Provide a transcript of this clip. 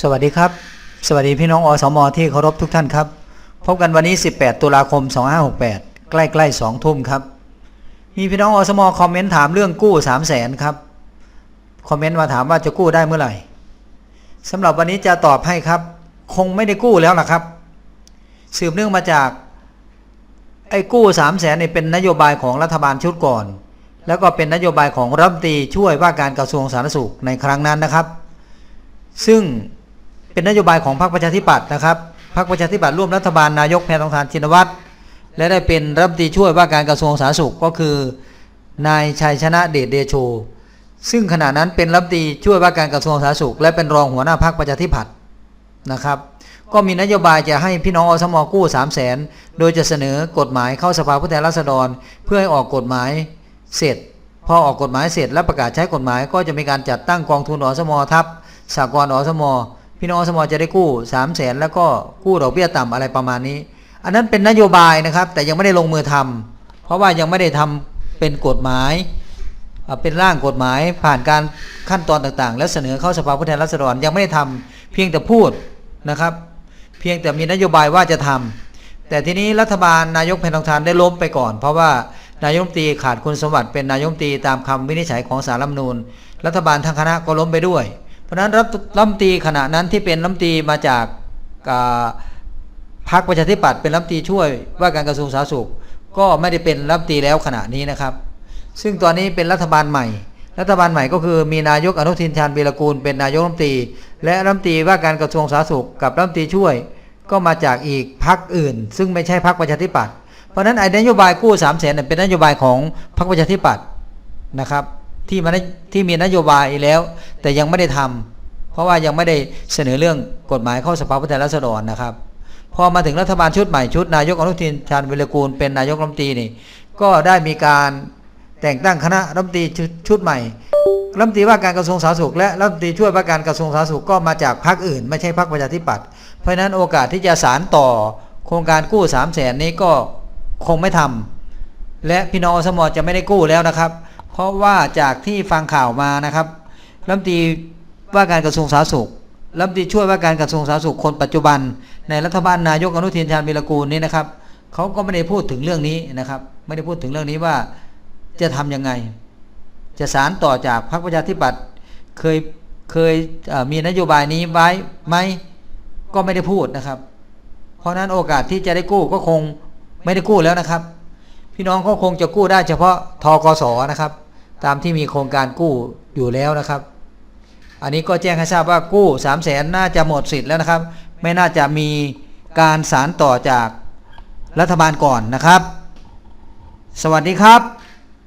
สวัสดีครับ สวัสดีพี่น้องอสมที่เคารพทุกท่านครับ พบกันวันนี้ 18 ตุลาคม 2568 ใกล้ๆ2ทุ่มครับ มีพี่น้องอสมคอมเมนต์ถามเรื่องกู้3 0 0แสนครับ คอมเมนต์มาถามว่าจะกู้ได้เมื่อไหร่สำหรับวันนี้จะตอบให้ครับ คงไม่ได้กู้แล้วล่ะครับ สืบเนื่องมาจาก ไอ้กู้3 0 0แสนเนี่ยเป็นนโยบายของรัฐบาลชุดก่อน แล้วก็เป็นนโยบายของรัฐมนตรีช่วยว่าการกระทรวงสาธารณสุขในครั้งนั้นนะครับ ซึ่ง เป็นนโยบายของพรรคประชาธิปัตย์นะครับพรรคประชาธิปัตย์ร่วมรัฐบาลนายกแพทองทานชินวัตรและได้เป็นรัฐมนตรีช่วยว่าการกระทรวงสาธารณสุขก็คือนายชัยชนะเดชเดโช ซึ่งขณะนั้นเป็นรัฐมนตรีช่วยว่าการกระทรวงสาธารณสุข และเป็นรองหัวหน้าพรรคประชาธิปัตย์นะครับ ก็มีนโยบายจะให้พี่น้องอสมกู้3 0 0แสนโดยจะเสนอกฎหมายเข้าสภาผู้แทนราษฎร เพื่อให้ออกกฎหมายเสร็จ พอออกกฎหมายเสร็จและประกาศใช้กฎหมายก็จะมีการจัดตั้งกองทุนอสมทับสากลอสม พี่น้องสมจะได้กู้3 0 0แสนแล้วก็กู้ดอกเบี้ยต่ำอะไรประมาณนี้ อันนั้นเป็นนโยบายนะครับ แต่ยังไม่ได้ลงมือทำเพราะว่ายังไม่ได้ทำเป็นกฎหมาย เป็นร่างกฎหมายผ่านการขั้นตอนต่างๆ แล้วเสนอเข้าสภาผู้แทนราษฎรยังไม่ได้ทำเพียงแต่พูดนะครับ เพียงแต่มีนโยบายว่าจะทำแต่ทีนี้รัฐบาลนายกแผ่นทองทานได้ล้มไปก่อน เพราะว่านายกรัฐมนตรีขาดคุณสมบัติเป็นนายกรัฐมนตรีตามคำวินิจฉัยของสารรัฐมนูญรัฐบาลทั้งคณะก็ล้มไปด้วย ราะฉะนั้นรัฐรัฐมนตรีขณะนั้นที่เป็นรัฐมนตรีมาจากาพรรคประชาธิปัตย์เป็นรัฐมนตรีช่วยว่าการกระทรวงสาธารณสุข ก็ไม่ได้เป็นรัฐมนตรีแล้วขณะนี้นะครับ ซึ่งตอนนี้เป็นรัฐบาลใหม่ รัฐบาลใหม่ก็คือมีนายกอนุทินชาญวีรกูลเป็นนายกรัฐมนตรี และรัฐมนตรีว่าการกระทรวงสาธารณสุข กับรัฐมนตรีช่วย ก็มาจากอีกพรรคอื่น ซึ่งไม่ใช่พรรคประชาธิปัตย์เพราะนั้นไอ้นโยบายกู้3 0 0แสนเป็นนโยบายของพรรคประชาธิปัตย์นะครับ ที่มันที่มีนโยบายแล้ว แต่ยังไม่ได้ทำเพราะว่ายังไม่ได้เสนอเรื่องกฎหมายเข้าสภาผู้แทนราษฎรนะครับ พอมาถึงรัฐบาลชุดใหม่ชุด นายกอนุทินชาญวิรกูลเป็นนายกรัฐมนตรีนี่ก็ได้มีการแต่งตั้งคณะรัฐมนตรีชุดใหม่รัฐมนตรีว่าการกระทรวงสาธารณสุขและรัฐมนตรีช่วยว่าการกระทรวงสาธารณสุขก็มาจากพรรคอื่น ไม่ใช่พรรคประชาธิปัตย์เพราะนั้นโอกาสที่จะสารต่อโครงการกู้3 0 0แสนนี้ก็คงไม่ทำและพี่น้องอสมจะไม่ได้กู้แล้วนะครับ เพราะว่าจากที่ฟังข่าวมานะครับรัฐมนตรีว่าการกระทรวงสาธารณสุขรัฐมนตรีช่วยว่าการกระทรวงสาธารณสุขคนปัจจุบัน ในรัฐบาลนายกอนุทินชาญวีรกูลนี้นะครับเขาก็ไม่ได้พูดถึงเรื่องนี้นะครับ ไม่ได้พูดถึงเรื่องนี้ว่าจะทำยังไง จะสารต่อจากพรรคประชาธิปัตย์เคยเคยเมีนโยบายนี้ไว้ไหมก็ไม่ได้พูดนะครับ เพราะนั้นโอกาสที่จะได้กู้ก็คงไม่ได้กู้แล้วนะครับ พี่น้องก็คงจะกู้ได้เฉพาะทกสนะครับ ตามที่มีโครงการกู้อยู่แล้วนะครับ อันนี้ก็แจ้งให้ทราบว่ากู้3 0 0แสนน่าจะหมดสิทธิ์แล้วนะครับ ไม่น่าจะมีการสารต่อจากรัฐบาลก่อนนะครับ สวัสดีครับ